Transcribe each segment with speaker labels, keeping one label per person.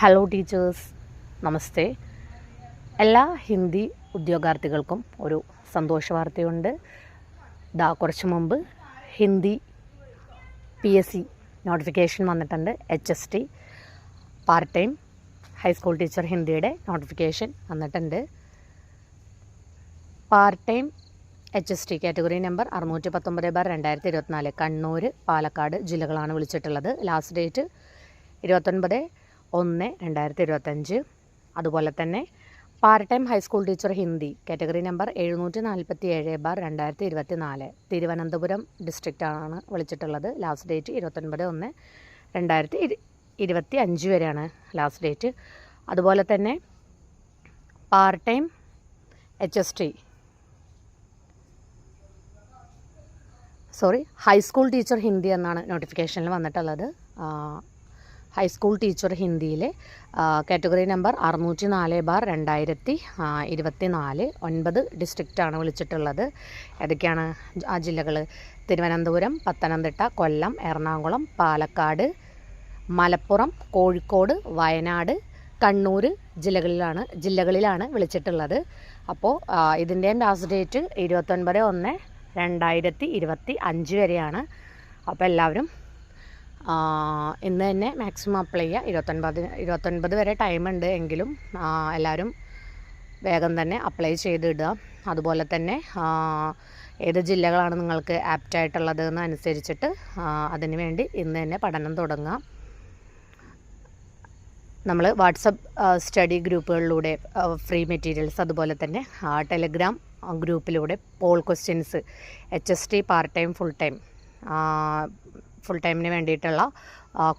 Speaker 1: Hello teachers നമസ്തേ എല്ലാ ഹിന്ദി ഉദ്യോഗാർത്ഥികൾക്കും ഒരു സന്തോഷ വാർത്തയുണ്ട് ദാ കുറച്ച് മുമ്പ് Hindi P S C notification വന്നിട്ടുണ്ട്. H S T part time high school teacher ഹിന്ദിയുടെ notification വന്നിട്ടുണ്ട്. Part time H S T category number അറുന്നൂറ്റി പത്തൊമ്പത് ബാർ രണ്ടായിരത്തി ഇരുപത്തിനാല് കണ്ണൂർ പാലക്കാട് ജില്ലകളാണ് വിളിച്ചിട്ടുള്ളത്. ലാസ്റ്റ് ഡേറ്റ് ഇരുപത്തൊൻപത് ഒന്ന് രണ്ടായിരത്തി ഇരുപത്തഞ്ച് അതുപോലെ തന്നെ part time high school teacher Hindi category number എഴുന്നൂറ്റി നാൽപ്പത്തി ഏഴ് ബാർ രണ്ടായിരത്തി ഇരുപത്തി നാല് തിരുവനന്തപുരം ഡിസ്ട്രിക്റ്റാണ് വിളിച്ചിട്ടുള്ളത്. ലാസ്റ്റ് ഡേറ്റ് ഇരുപത്തൊൻപത് ഒന്ന് രണ്ടായിരത്തി ഇരു ഇരുപത്തി അഞ്ച് വരെയാണ് ലാസ്റ്റ് ഡേറ്റ് അതുപോലെ തന്നെ part time H S T sorry high school teacher Hindi എന്നാണ് നോട്ടിഫിക്കേഷനിൽ വന്നിട്ടുള്ളത്. ഹൈസ്കൂൾ ടീച്ചർ ഹിന്ദിയിലെ കാറ്റഗറി നമ്പർ അറുന്നൂറ്റി നാല് ബാർ രണ്ടായിരത്തി ഇരുപത്തി നാല് ഒൻപത് ഡിസ്ട്രിക്റ്റാണ് വിളിച്ചിട്ടുള്ളത്. ഏതൊക്കെയാണ് ആ ജില്ലകൾ തിരുവനന്തപുരം പത്തനംതിട്ട കൊല്ലം എറണാകുളം പാലക്കാട് മലപ്പുറം കോഴിക്കോട് വയനാട് കണ്ണൂർ ജില്ലകളിലാണ് ജില്ലകളിലാണ് വിളിച്ചിട്ടുള്ളത്. അപ്പോൾ ഇതിന്റെയും ലാസ്റ്റ് ഡേറ്റ് ഇരുപത്തൊൻപത് ഒന്ന് രണ്ടായിരത്തി ഇരുപത്തി അഞ്ച് വരെയാണ്. അപ്പോൾ എല്ലാവരും ഇന്ന് തന്നെ മാക്സിമം അപ്ലൈ ചെയ്യുക ഇരുപത്തൊൻപത് ഇരുപത്തൊൻപത് വരെ ടൈമുണ്ട് എങ്കിലും എല്ലാവരും വേഗം തന്നെ അപ്ലൈ ചെയ്തിടുക അതുപോലെ തന്നെ ഏത് ജില്ലകളാണ് നിങ്ങൾക്ക് ആപ്റ്റായിട്ടുള്ളത് എന്ന് അനുസരിച്ചിട്ട് അതിന് വേണ്ടി ഇന്ന് തന്നെ പഠനം തുടങ്ങാം. നമ്മൾ വാട്സപ്പ് സ്റ്റഡി ഗ്രൂപ്പുകളിലൂടെ ഫ്രീ മെറ്റീരിയൽസ് അതുപോലെ തന്നെ Telegram ഗ്രൂപ്പിലൂടെ poll questions H S T part time full time full ടൈമിന് വേണ്ടിയിട്ടുള്ള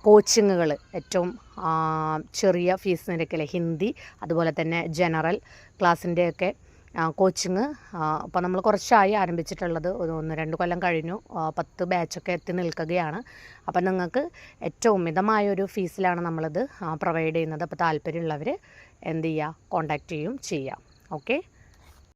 Speaker 1: കോച്ചിങ്ങുകൾ ഏറ്റവും ചെറിയ ഫീസ് നിരക്കിൽ ഹിന്ദി അതുപോലെ തന്നെ ജനറൽ ക്ലാസ്സിന്റെയൊക്കെ കോച്ചിങ് അപ്പോൾ നമ്മൾ കുറച്ചായി ആരംഭിച്ചിട്ടുള്ളത്. ഒരു ഒന്ന് രണ്ട് കൊല്ലം കഴിഞ്ഞു. പത്ത് ബാച്ചൊക്കെ എത്തി നിൽക്കുകയാണ്. അപ്പം നിങ്ങൾക്ക് ഏറ്റവും മിതമായൊരു ഫീസിലാണ് നമ്മളിത് പ്രൊവൈഡ് ചെയ്യുന്നത്. അപ്പോൾ താല്പര്യമുള്ളവർ എന്ത് ചെയ്യുക? കോണ്ടാക്റ്റ് ചെയ്യും ചെയ്യാം. ഓക്കെ